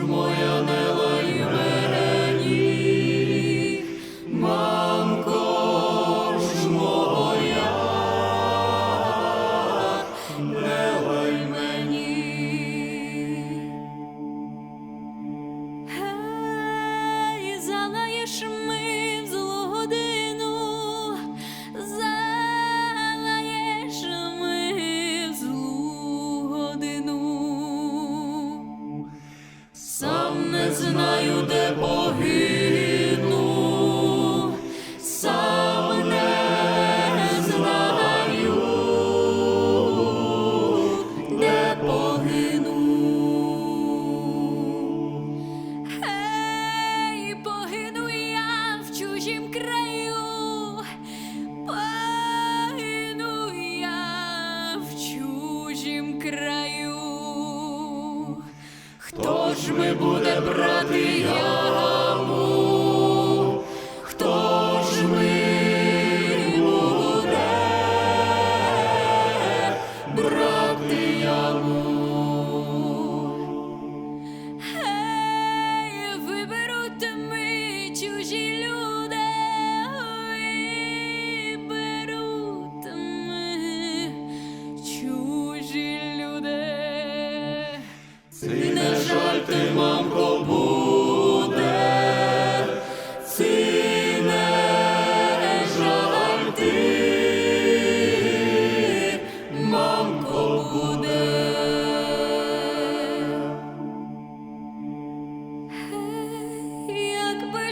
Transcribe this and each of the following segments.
мой Не знаю, де погину, ж ми буде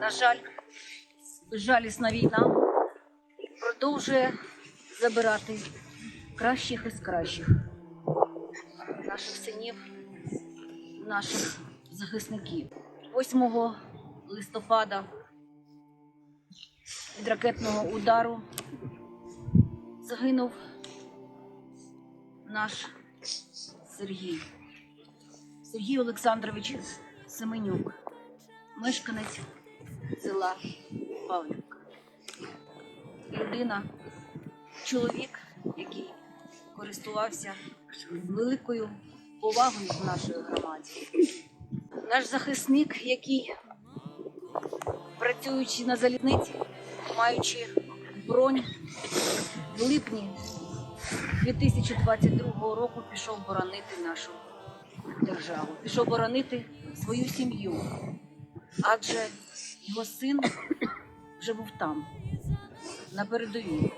на жаль, безжалісна війна продовжує забирати кращих із кращих наших синів, наших захисників. 8 листопада від ракетного удару загинув наш Сергій. Сергій Олександрович Семенюк, мешканець села Павлівка. Людина, чоловік, який користувався великою повагою в нашій громаді. Наш захисник, який, працюючи на залізниці, маючи бронь в липні 2022 року, пішов боронити нашу державу, пішов боронити свою сім'ю, адже його син вже був там, на передовій,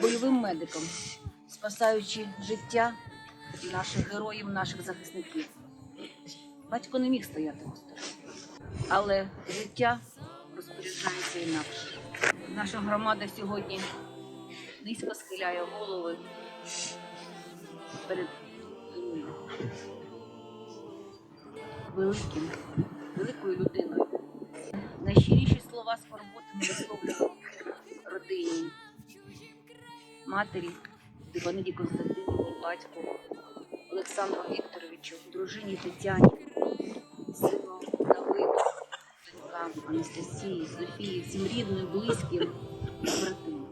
бойовим медиком, спасаючи життя наших героїв, наших захисників. Батько не міг стояти осторонь, але життя розпоряджається інакше. Наша громада сьогодні низько схиляє голови перед великим, великою людиною. Найщиріші слова скорботи ми висловлюємо родині, матері, Степаниді Константиновні, батьку, Олександру Вікторовичу, дружині Тетяні, сину Давиду, донькам Анастасії, Софії, всім рідним, близьким, і братим.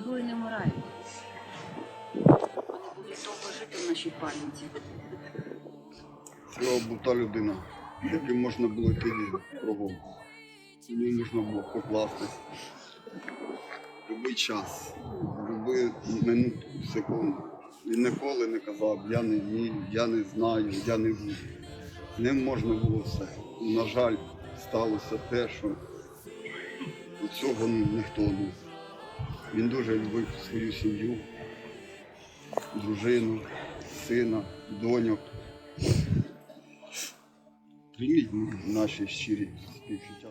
Герої не вмирають. Вони будуть довго жити в нашій пам'яті. Слава був та людина, яким можна було йти кругом. Йому можна було покластись. Любий час, любий минуту, секунду. Він ніколи не казав, я не вмію, я не знаю, я не буду. Ним можна було все. На жаль, сталося те, що цього ніхто не. Він дуже любив свою сім'ю, дружину, сина, доньок. Прийміть наші щирі співчуття.